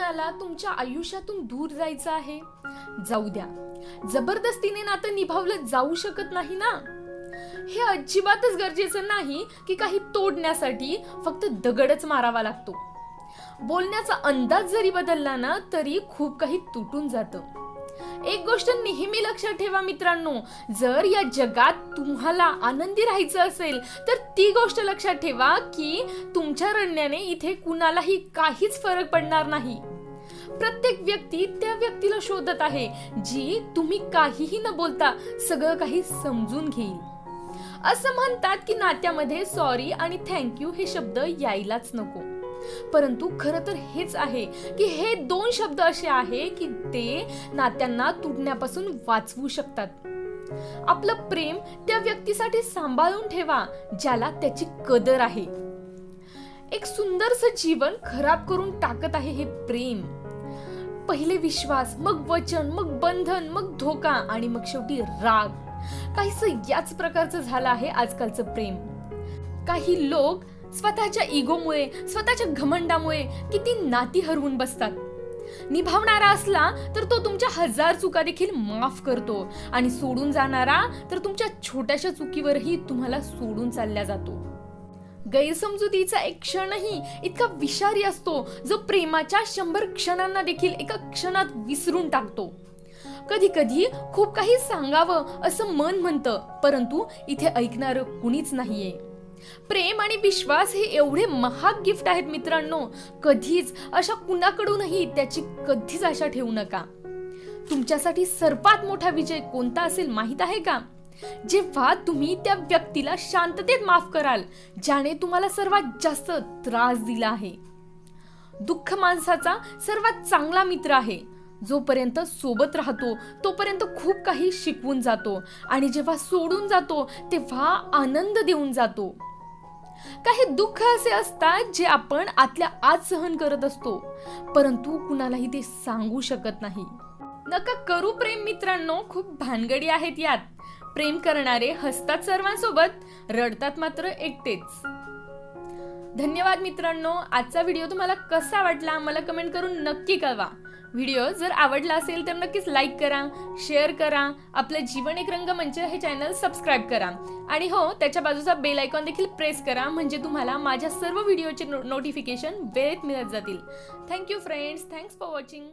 कुणाला तुमच्या आयुष्यातून दूर जायचं आहे. जाऊ द्या. जबरदस्तीने नातं निभावलं जाऊ शकत नाही ना? हे अजिबातच गरजेचं नाही की काही तोडण्यासाठी फक्त दगडच मारावा लागतो. बोलण्याचा अंदाज जरी बदलला ना तरी खूप काही तुटून जातं. एक गोष्ट नेहमी लक्षात ठेवा मित्रांनो जर या जगात तुम्हाला आनंदी राहायचं असेल तर ती गोष्ट लक्षात ठेवा की तुमच्या रडण्याने इथे कुणालाही काहीच फरक पडणार नाही. प्रत्येक व्यक्ती त्या व्यक्तीला शोधत आहे जी तुम्ही काहीही न बोलता सगळं काही समजून घेईल. असं म्हणतात की नात्यामध्ये सॉरी आणि थँक्यू हे शब्द यायलाच नको. परंतु खरं तर हेच आहे की हे दोन शब्द असे आहे की ते नात्यांना तुटण्यापासून वाचवू शकतात. आपलं प्रेम त्या व्यक्तीसाठी सांभाळून ठेवा ज्याला त्याची कदर आहे. एक सुंदरस जीवन खराब करून टाकत आहे हे प्रेम. पहिले विश्वास मग वचन मग बंधन मग धोका आणि मग शेवटी राग. काहीस याच प्रकारचं झालं आहे आजकालचं प्रेम. काही लोक स्वतःच्या इगोमुळे स्वतःच्या घमंडामुळे किती नाती हरवून बसतात. निभावणारा असला तर तो तुमच्या हजार चुका देखील माफ करतो आणि सोडून जाणारा तर तुमच्या छोट्याशा चुकीवरही तुम्हाला सोडून चालल्या जातो. गैरसमजुतीचा एक क्षणही इतका विषारी असतो जो प्रेमाच्या शंभर क्षणांना देखील एका क्षणात विसरून टाकतो. कधी कधी खूप काही सांगावं असं मन म्हणतं परंतु इथे ऐकणारं कुणीच नाहीये. प्रेम आणि विश्वास हे एवढे महाग गिफ्ट आहेत मित्रांनो. कधीच अशा कुणाकडूनही त्याची कधीच आशा ठेवू नका. तुमच्यासाठी सर्वात मोठा विजय कोणता असेल माहीत आहे का? जेव्हा तुम्ही त्या व्यक्तीला शांततेत माफ कराल ज्याने तुम्हाला सर्वात जास्त त्रास दिला आहे. दुःख माणसाचा सर्वात चांगला मित्र आहे. जोपर्यंत सोबत राहतो तोपर्यंत खूप काही शिकवून जातो. आणि जेव्हा सोडून जातो तेव्हा आनंद देऊन जातो. काही दुःख असे असतात जे आपण आतल्या आत सहन करत असतो परंतु कुणालाही ते सांगू शकत नाही. नका करू प्रेम मित्रांनो. खूप भानगडी आहेत यात. प्रेम करणारे हसतात सर्वांसोबत रडतात मात्र एकटेच. धन्यवाद मित्रांनो. आजचा व्हिडिओ तुम्हाला कसा वाटला मला कमेंट करून नक्की कळवा. व्हिडिओ जर आवडला असेल तर नक्कीच लाईक करा शेअर करा आपलं जीवन एक रंगमंच म्हणजे हे चॅनल सबस्क्राईब करा. आणि हो त्याच्या बाजूचा बेल आयकॉन देखील प्रेस करा म्हणजे तुम्हाला माझ्या सर्व व्हिडिओचे नो नोटिफिकेशन वेळेत मिळत जातील. Thank you friends thanks for watching